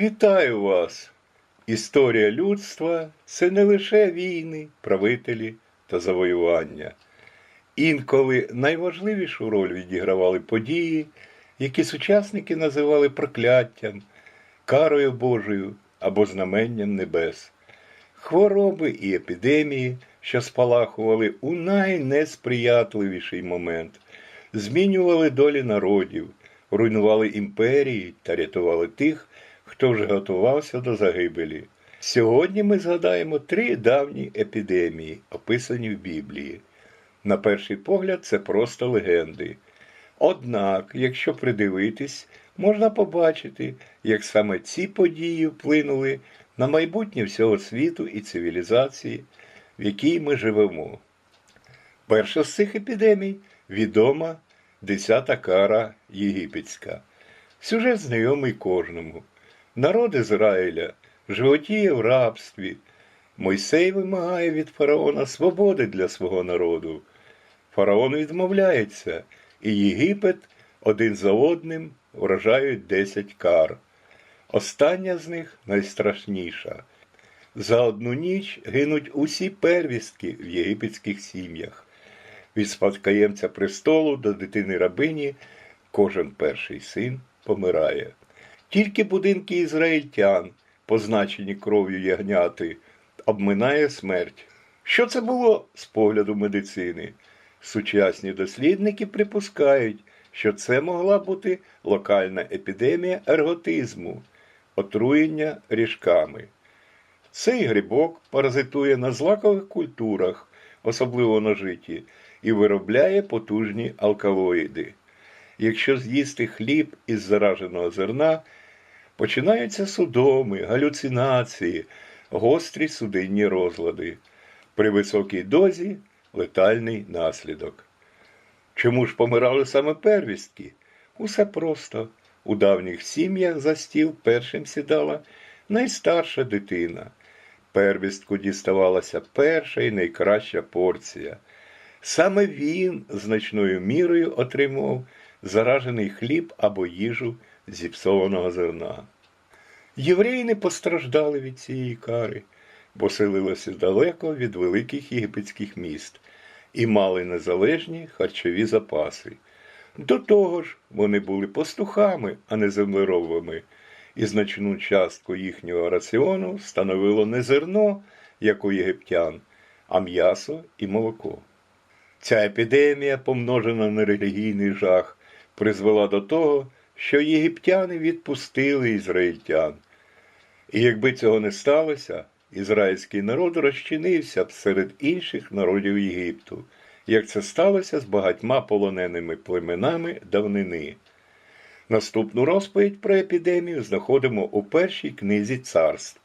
Вітаю вас! Історія людства це не лише війни, правителі та завоювання. Інколи найважливішу роль відігравали події, які сучасники називали прокляттям, карою Божою або знаменням небес. Хвороби і епідемії, що спалахували у найнесприятливіший момент, змінювали долі народів, руйнували імперії та рятували тих, хто вже готувався до загибелі. Сьогодні ми згадаємо три давні епідемії, описані в Біблії. На перший погляд, це просто легенди. Однак, якщо придивитись, можна побачити, як саме ці події вплинули на майбутнє всього світу і цивілізації, в якій ми живемо. Перша з цих епідемій відома десята кара єгипетська. Сюжет знайомий кожному. Народ Ізраїля животіє в рабстві. Мойсей вимагає від фараона свободи для свого народу. Фараон відмовляється, і Єгипет один за одним вражають десять кар. Остання з них найстрашніша. За одну ніч гинуть усі первістки в єгипетських сім'ях. Від спадкоємця престолу до дитини рабині кожен перший син помирає. Тільки будинки ізраїльтян, позначені кров'ю ягняти, обминає смерть. Що це було з погляду медицини? Сучасні дослідники припускають, що це могла бути локальна епідемія ерготизму, отруєння ріжками. Цей грибок паразитує на злакових культурах, особливо на житі, і виробляє потужні алкалоїди. Якщо з'їсти хліб із зараженого зерна, починаються судоми, галюцинації, гострі судинні розлади. При високій дозі летальний наслідок. Чому ж помирали саме первістки? Усе просто. У давніх сім'ях за стіл першим сідала найстарша дитина. Первістку діставалася перша і найкраща порція. Саме він значною мірою отримував заражений хліб або їжу зіпсованого зерна. Євреї не постраждали від цієї кари, бо селилися далеко від великих єгипетських міст і мали незалежні харчові запаси. До того ж, вони були пастухами, а не землеробами, і значну частку їхнього раціону становило не зерно, як у єгиптян, а м'ясо і молоко. Ця епідемія, помножена на релігійний жах, призвела до того, що єгиптяни відпустили ізраїльтян. І якби цього не сталося, ізраїльський народ розчинився б серед інших народів Єгипту, як це сталося з багатьма полоненими племенами давнини. Наступну розповідь про епідемію знаходимо у першій книзі царств,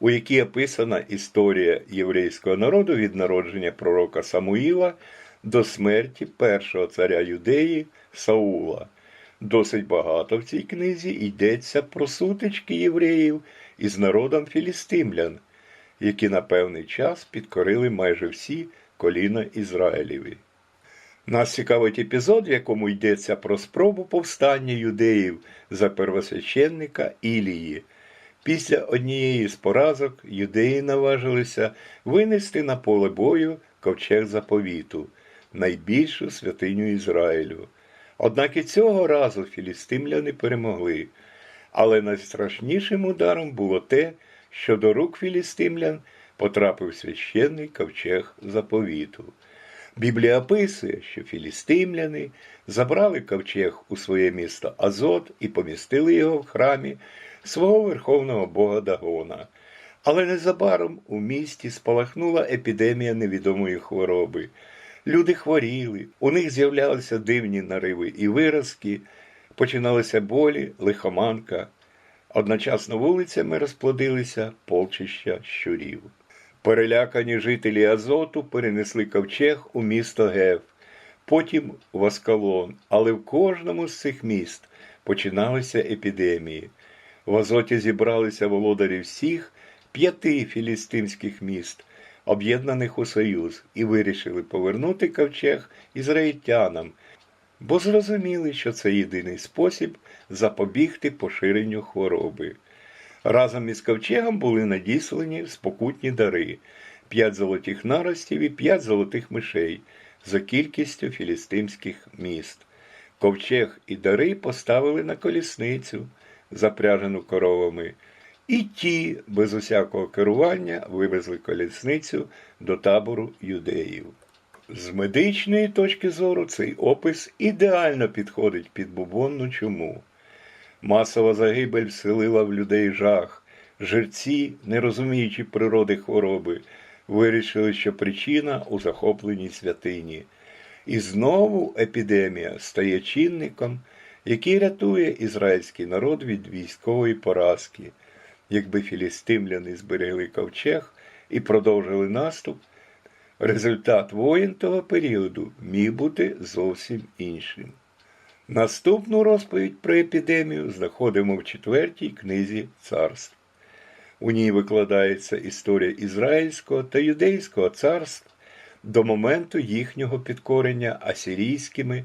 у якій описана історія єврейського народу від народження пророка Самуїла до смерті першого царя Юдеї Саула. Досить багато в цій книзі йдеться про сутички євреїв із народом філістимлян, які на певний час підкорили майже всі коліна Ізраїлеві. Нас цікавить епізод, в якому йдеться про спробу повстання юдеїв за первосвященника Ілії. Після однієї з поразок юдеї наважилися винести на поле бою ковчег заповіту, найбільшу святиню Ізраїлю. Однак і цього разу філістимляни перемогли. Але найстрашнішим ударом було те, що до рук філістимлян потрапив священний ковчег заповіту. Біблія описує, що філістимляни забрали ковчег у своє місто Азот і помістили його в храмі свого верховного бога Дагона. Але незабаром у місті спалахнула епідемія невідомої хвороби. Люди хворіли, у них з'являлися дивні нариви і виразки, починалися болі, лихоманка. Одночасно вулицями розплодилися полчища щурів. Перелякані жителі Азоту перенесли ковчег у місто Гев, потім в Аскалон, але в кожному з цих міст починалися епідемії. В Азоті зібралися володарі всіх п'яти філістимських міст, об'єднаних у союз, і вирішили повернути ковчег ізраїльтянам, бо зрозуміли, що це єдиний спосіб запобігти поширенню хвороби. Разом із ковчегом були надіслані спокутні дари п'ять золотих наростів і п'ять золотих мишей за кількістю філістимських міст. Ковчег і дари поставили на колісницю, запряжену коровами, і ті, без усякого керування, вивезли колісницю до табору юдеїв. З медичної точки зору цей опис ідеально підходить під бубонну чуму. Масова загибель вселила в людей жах. Жерці, не розуміючи природи хвороби, вирішили, що причина у захопленій святині. І знову епідемія стає чинником, який рятує ізраїльський народ від військової поразки. Якби філістимляни зберегли ковчег і продовжили наступ, результат воїн того періоду міг бути зовсім іншим. Наступну розповідь про епідемію знаходимо в четвертій книзі царств. У ній викладається історія Ізраїльського та Юдейського царств до моменту їхнього підкорення асирійськими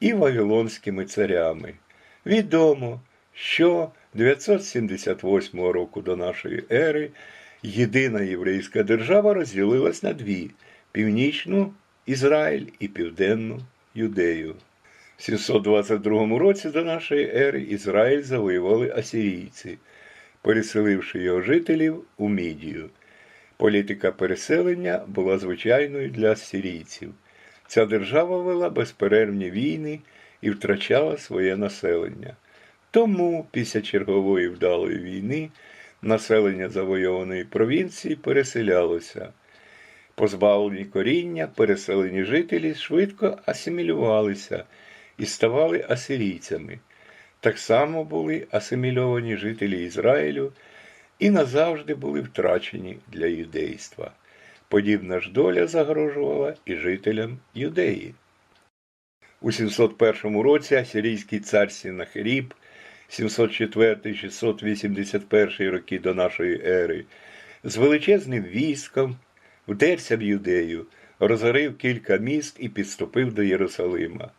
і вавилонськими царями. Відомо, що 978 року до нашої ери єдина єврейська держава розділилась на дві північну Ізраїль і південну Юдею. В 722 році до нашої ери Ізраїль завоювали асирійці, переселивши його жителів у Мідію. Політика переселення була звичайною для асирійців. Ця держава вела безперервні війни і втрачала своє населення. Тому після чергової вдалої війни населення завойованої провінції переселялося. Позбавлені коріння, переселені жителі швидко асимілювалися і ставали асирійцями. Так само були асимільовані жителі Ізраїлю і назавжди були втрачені для юдейства. Подібна ж доля загрожувала і жителям юдеї. У 701 році асирійський цар Сінахеріб 704-681 роки до нашої ери з величезним військом вдерся в юдею, розорив кілька міст і підступив до Єрусалима.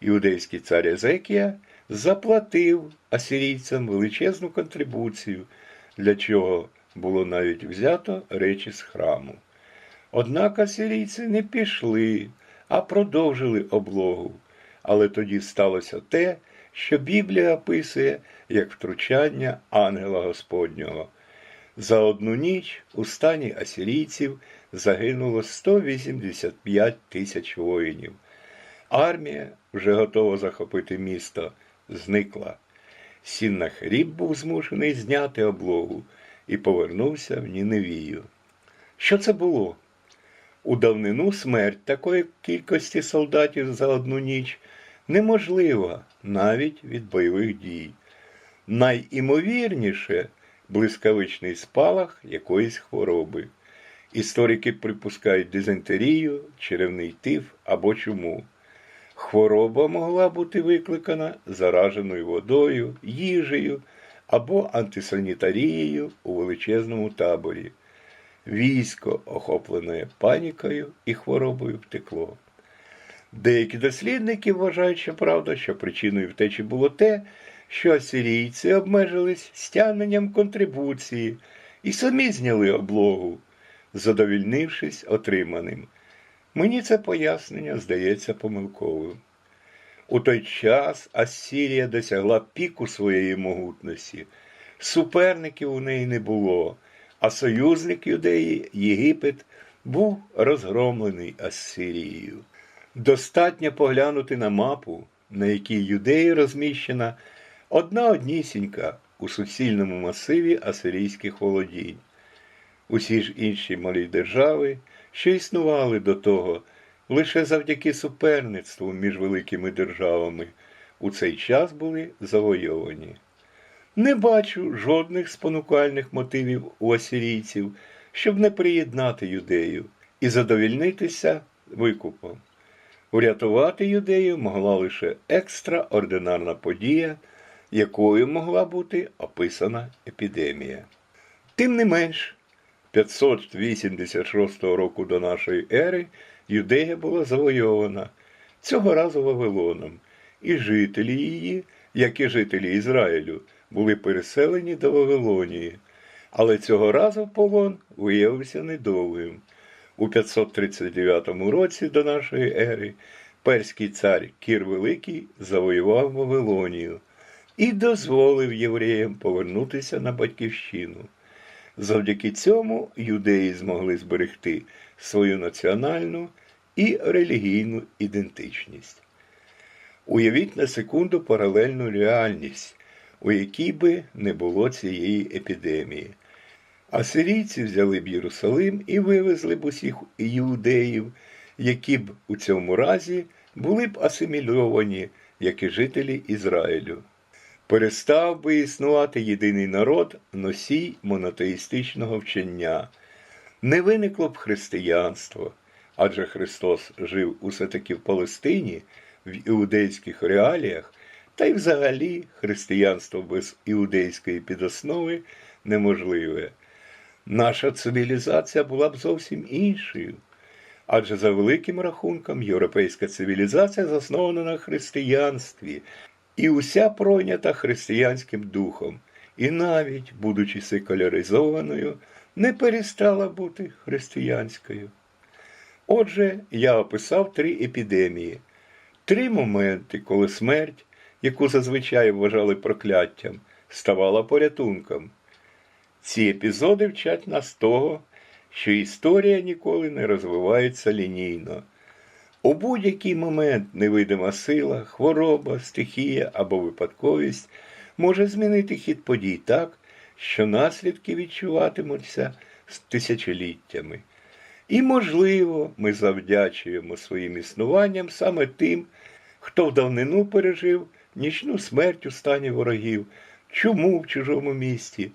Іудейський цар Езекія заплатив асирійцям величезну контрибуцію, для чого було навіть взято речі з храму. Однак асирійці не пішли, а продовжили облогу. Але тоді сталося те, що Біблія описує як втручання ангела Господнього. За одну ніч у стані асирійців загинуло 185 тисяч воїнів. Армія, вже готова захопити місто, зникла. Сіннахріб був змушений зняти облогу і повернувся в Ніневію. Що це було? У давнину смерть такої кількості солдатів за одну ніч неможлива навіть від бойових дій. Найімовірніше блискавичний спалах якоїсь хвороби. Історики припускають дизентерію, черевний тиф або чуму. Хвороба могла бути викликана зараженою водою, їжею або антисанітарією у величезному таборі. Військо, охоплене панікою і хворобою, втекло. Деякі дослідники вважають, що правда, що причиною втечі було те, що асирійці обмежились стягненням контрибуції і самі зняли облогу, задовільнившись отриманим. Мені це пояснення здається помилковим. У той час Ассірія досягла піку своєї могутності, суперників у неї не було, а союзник юдеї Єгипет був розгромлений Ассирією. Достатньо поглянути на мапу, на якій юдеї розміщена одна однісінька у суцільному масиві асирійських володінь. Усі ж інші малі держави, що існували до того, лише завдяки суперництву між великими державами, у цей час були завойовані. Не бачу жодних спонукальних мотивів у асирійців, щоб не приєднати юдею і задовільнитися викупом. Урятувати юдею могла лише екстраординарна подія, якою могла бути описана епідемія. Тим не менш, 586 року до нашої ери Юдея була завойована, цього разу Вавилоном, і жителі її, як і жителі Ізраїлю, були переселені до Вавилонії, але цього разу полон виявився недовгим. У 539 році до нашої ери перський цар Кір Великий завоював Вавилонію і дозволив євреям повернутися на батьківщину. Завдяки цьому юдеї змогли зберегти свою національну і релігійну ідентичність. Уявіть на секунду паралельну реальність, у якій би не було цієї епідемії. Асирійці взяли б Єрусалим і вивезли б усіх іудеїв, які б у цьому разі були б асимільовані, як і жителі Ізраїлю. Перестав би існувати єдиний народ, носій монотеїстичного вчення. Не виникло б християнство, адже Христос жив усе таки в Палестині, в іудейських реаліях, та й взагалі християнство без іудейської підоснови неможливе. Наша цивілізація була б зовсім іншою. Адже за великим рахунком європейська цивілізація заснована на християнстві і уся пройнята християнським духом, і навіть, будучи секуляризованою, не перестала бути християнською. Отже, я описав три епідемії, три моменти, коли смерть, яку зазвичай вважали прокляттям, ставала порятунком. Ці епізоди вчать нас того, що історія ніколи не розвивається лінійно. У будь-який момент невидима сила, хвороба, стихія або випадковість може змінити хід подій так, що наслідки відчуватимуться з тисячоліттями. І, можливо, ми завдячуємо своїм існуванням саме тим, хто в давнину пережив нічну смерть у стані ворогів, чуму в чужому місті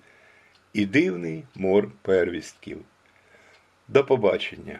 і дивний мор первістків. До побачення!